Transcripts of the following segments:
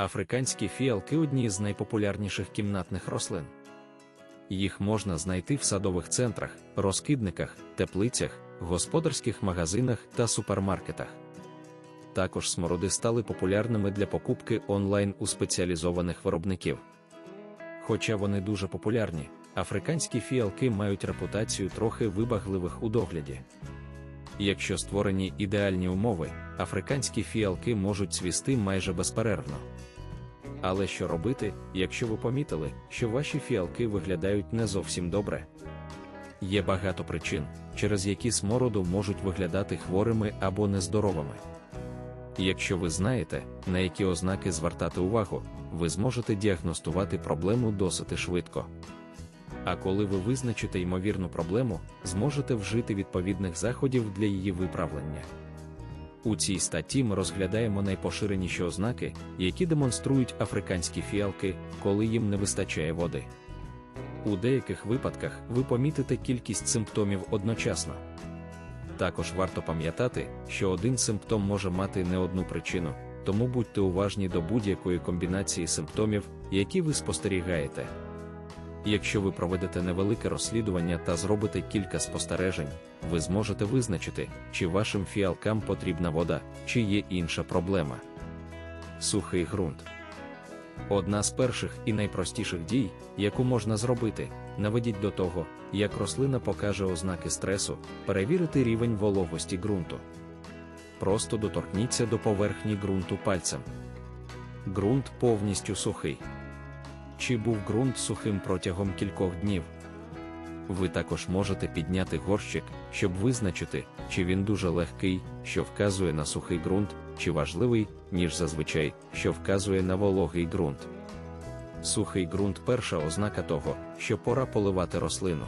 Африканські фіалки одні з найпопулярніших кімнатних рослин. Їх можна знайти в садових центрах, розкидниках, теплицях, господарських магазинах та супермаркетах. Також смороди стали популярними для покупки онлайн у спеціалізованих виробників. Хоча вони дуже популярні, африканські фіалки мають репутацію трохи вибагливих у догляді. Якщо створені ідеальні умови, африканські фіалки можуть цвісти майже безперервно. Але що робити, якщо ви помітили, що ваші фіалки виглядають не зовсім добре? Є багато причин, через які смороду можуть виглядати хворими або нездоровими. Якщо ви знаєте, на які ознаки звертати увагу, ви зможете діагностувати проблему досить швидко. А коли ви визначите ймовірну проблему, зможете вжити відповідних заходів для її виправлення. У цій статті ми розглядаємо найпоширеніші ознаки, які демонструють африканські фіалки, коли їм не вистачає води. У деяких випадках ви помітите кількість симптомів одночасно. Також варто пам'ятати, що один симптом може мати не одну причину, тому будьте уважні до будь-якої комбінації симптомів, які ви спостерігаєте. Якщо ви проведете невелике розслідування та зробите кілька спостережень, ви зможете визначити, чи вашим фіалкам потрібна вода, чи є інша проблема. Сухий ґрунт. Одна з перших і найпростіших дій, яку можна зробити, наведіть до того, як рослина покаже ознаки стресу, перевірити рівень вологості ґрунту. Просто доторкніться до поверхні ґрунту пальцем. Ґрунт повністю сухий. Чи був ґрунт сухим протягом кількох днів? Ви також можете підняти горщик, щоб визначити, чи він дуже легкий, що вказує на сухий ґрунт, чи важливий, ніж зазвичай, що вказує на вологий ґрунт. Сухий ґрунт перша ознака того, що пора поливати рослину.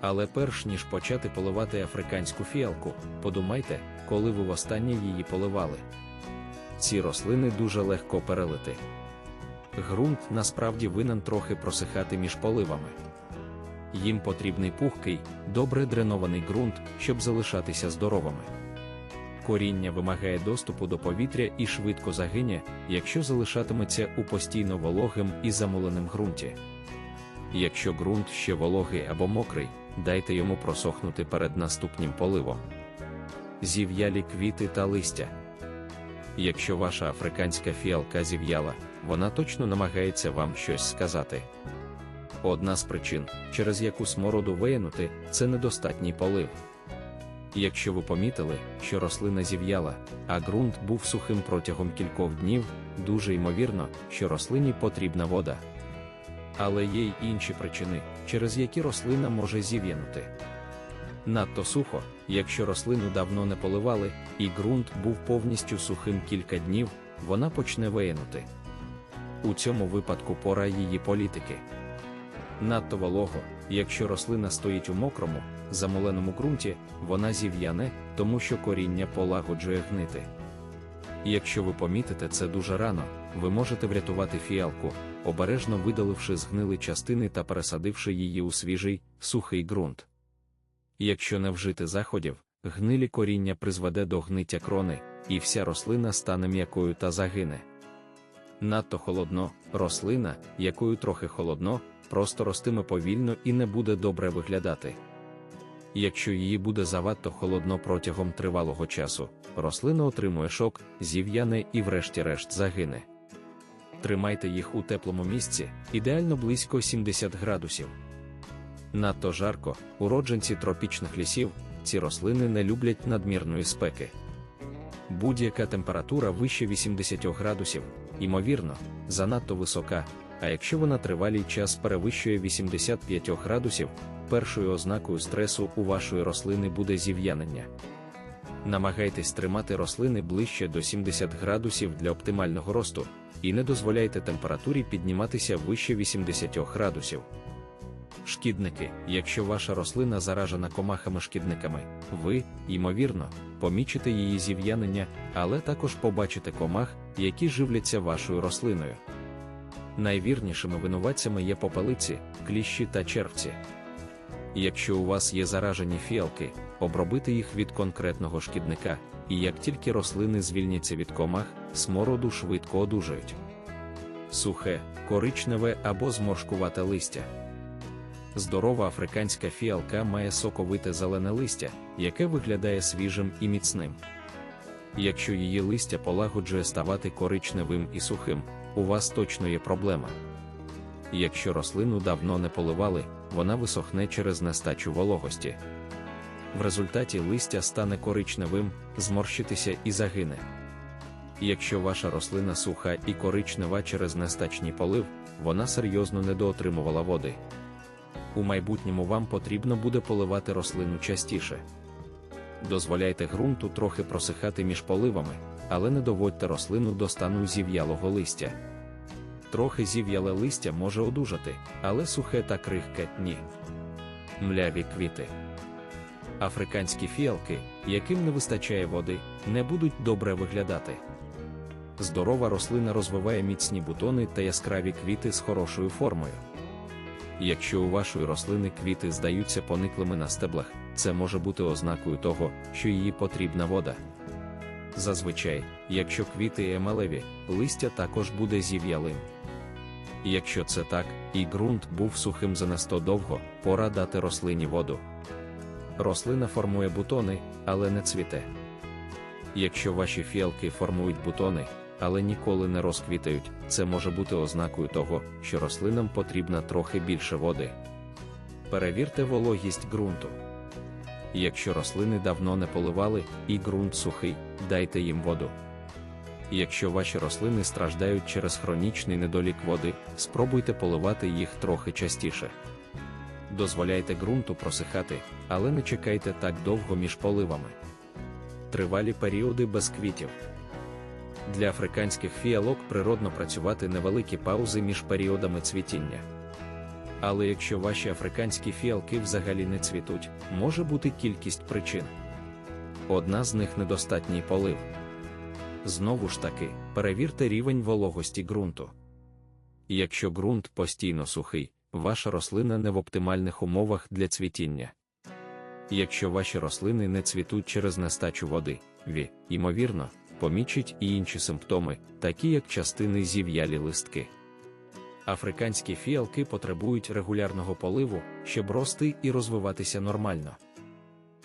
Але перш ніж почати поливати африканську фіалку, подумайте, коли ви востаннє її поливали. Ці рослини дуже легко перелити. Ґрунт насправді винен трохи просихати між поливами. Їм потрібний пухкий, добре дренований ґрунт, щоб залишатися здоровими. Коріння вимагає доступу до повітря і швидко загине, якщо залишатиметься у постійно вологим і замуленим ґрунті. Якщо ґрунт ще вологий або мокрий, дайте йому просохнути перед наступним поливом. Зів'ялі квіти та листя. Якщо ваша африканська фіалка зів'яла, вона точно намагається вам щось сказати. Одна з причин, через яку смороду виянути, це недостатній полив. Якщо ви помітили, що рослина зів'яла, а ґрунт був сухим протягом кількох днів, дуже ймовірно, що рослині потрібна вода. Але є й інші причини, через які рослина може зів'янути. Надто сухо, якщо рослину давно не поливали, і ґрунт був повністю сухим кілька днів, вона почне виянути. У цьому випадку пора її політики. Надто волого, якщо рослина стоїть у мокрому, замоленому ґрунті, вона зів'яне, тому що коріння полагоджує гнити. Якщо ви помітите це дуже рано, ви можете врятувати фіалку, обережно видаливши згнили частини та пересадивши її у свіжий, сухий ґрунт. Якщо не вжити заходів, гнилі коріння призведе до гниття крони, і вся рослина стане м'якою та загине. Надто холодно, рослина, якою трохи холодно, просто ростиме повільно і не буде добре виглядати. Якщо її буде завадто холодно протягом тривалого часу, рослина отримує шок, зів'яне і, врешті-решт, загине. Тримайте їх у теплому місці, ідеально близько 70 градусів. Надто жарко, уродженці тропічних лісів, ці рослини не люблять надмірної спеки. Будь-яка температура вище 80 градусів, ймовірно, занадто висока, а якщо вона тривалий час перевищує 85 градусів, першою ознакою стресу у вашої рослини буде зів'янення. Намагайтесь тримати рослини ближче до 70 градусів для оптимального росту, і не дозволяйте температурі підніматися вище 80 градусів. Шкідники, якщо ваша рослина заражена комахами-шкідниками, ви, ймовірно, помічите її зів'янення, але також побачите комах, які живляться вашою рослиною. Найвірнішими винуватцями є попелиці, кліщі та червці. Якщо у вас є заражені фіалки, обробити їх від конкретного шкідника, і як тільки рослини звільняться від комах, смороду швидко одужають. Сухе, коричневе або зморшкувате листя. Здорова африканська фіалка має соковите зелене листя, яке виглядає свіжим і міцним. Якщо її листя полагоджує ставати коричневим і сухим, у вас точно є проблема. Якщо рослину давно не поливали, вона висохне через нестачу вологості. В результаті листя стане коричневим, зморщитися і загине. Якщо ваша рослина суха і коричнева через нестачний полив, вона серйозно недоотримувала води. У майбутньому вам потрібно буде поливати рослину частіше. Дозволяйте ґрунту трохи просихати між поливами, але не доводьте рослину до стану зів'ялого листя. Трохи зів'яле листя може одужати, але сухе та крихке ні. Мляві квіти. Африканські фіалки, яким не вистачає води, не будуть добре виглядати. Здорова рослина розвиває міцні бутони та яскраві квіти з хорошою формою. Якщо у вашої рослини квіти здаються пониклими на стеблах, це може бути ознакою того, що їй потрібна вода. Зазвичай, якщо квіти емалеві, листя також буде зів'ялим. Якщо це так, і ґрунт був сухим занесто довго, пора дати рослині воду. Рослина формує бутони, але не цвіте. Якщо ваші фіалки формують бутони, але ніколи не розквітають, це може бути ознакою того, що рослинам потрібна трохи більше води. Перевірте вологість ґрунту. Якщо рослини давно не поливали і ґрунт сухий, дайте їм воду. Якщо ваші рослини страждають через хронічний недолік води, спробуйте поливати їх трохи частіше. Дозволяйте ґрунту просихати, але не чекайте так довго між поливами. Тривалі періоди без квітів. Для африканських фіалок природно працювати невеликі паузи між періодами цвітіння. Але якщо ваші африканські фіалки взагалі не цвітуть, може бути кількість причин. Одна з них недостатній полив. Знову ж таки, перевірте рівень вологості ґрунту. Якщо ґрунт постійно сухий, ваша рослина не в оптимальних умовах для цвітіння. Якщо ваші рослини не цвітуть через нестачу води, ві, ймовірно, помічить і інші симптоми, такі як частини зів'ялі листки. Африканські фіалки потребують регулярного поливу, щоб рости і розвиватися нормально.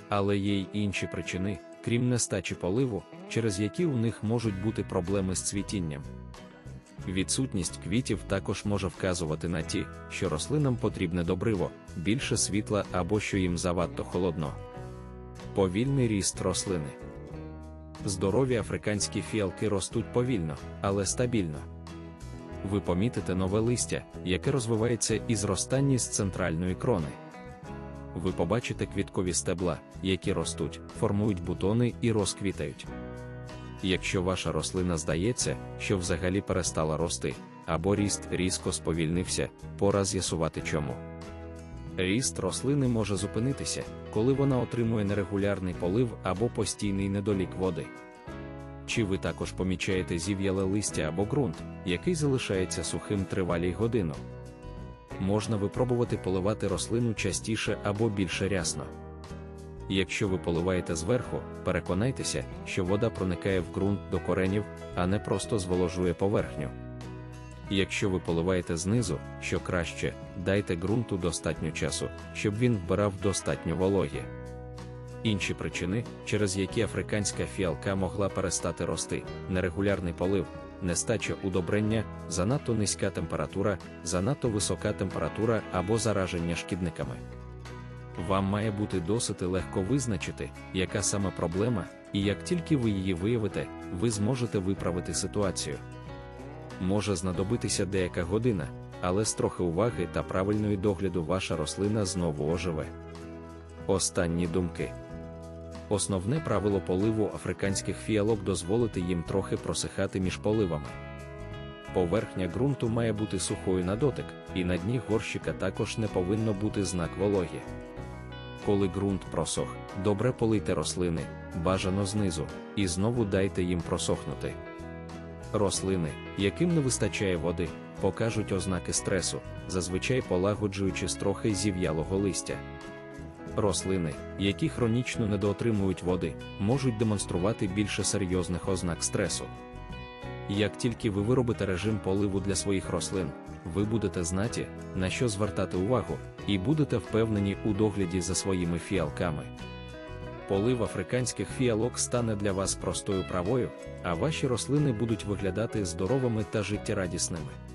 Але є й інші причини, крім нестачі поливу, через які у них можуть бути проблеми з цвітінням. Відсутність квітів також може вказувати на ті, що рослинам потрібне добриво, більше світла або що їм завадто холодно. Повільний ріст рослини. Здорові африканські фіалки ростуть повільно, але стабільно. Ви помітите нове листя, яке розвивається і зростання з центральної крони. Ви побачите квіткові стебла, які ростуть, формують бутони і розквітають. Якщо ваша рослина здається, що взагалі перестала рости, або ріст різко сповільнився, пора з'ясувати чому. Ріст рослини може зупинитися, коли вона отримує нерегулярний полив або постійний недолік води. Чи ви також помічаєте зів'яле листя або ґрунт, який залишається сухим тривалій годину? Можна випробувати поливати рослину частіше або більше рясно. Якщо ви поливаєте зверху, переконайтеся, що вода проникає в ґрунт до коренів, а не просто зволожує поверхню. Якщо ви поливаєте знизу, що краще, дайте ґрунту достатньо часу, щоб він вбирав достатньо вологі. Інші причини, через які африканська фіалка могла перестати рости, нерегулярний полив, нестача удобрення, занадто низька температура, занадто висока температура або зараження шкідниками. Вам має бути досить легко визначити, яка саме проблема, і як тільки ви її виявите, ви зможете виправити ситуацію. Може знадобитися деяка година, але з трохи уваги та правильної догляду ваша рослина знову оживе. Останні думки. Основне правило поливу африканських фіалок дозволити їм трохи просихати між поливами. Поверхня ґрунту має бути сухою на дотик, і на дні горщика також не повинно бути знак вологі. Коли ґрунт просох, добре полийте рослини, бажано знизу, і знову дайте їм просохнути. Рослини, яким не вистачає води, покажуть ознаки стресу, зазвичай полагоджуючи з трохи зів'ялого листя. Рослини, які хронічно недоотримують води, можуть демонструвати більше серйозних ознак стресу. Як тільки ви виробите режим поливу для своїх рослин, ви будете знати, на що звертати увагу, і будете впевнені у догляді за своїми фіалками. Полив африканських фіалок стане для вас простою правою, а ваші рослини будуть виглядати здоровими та життєрадісними.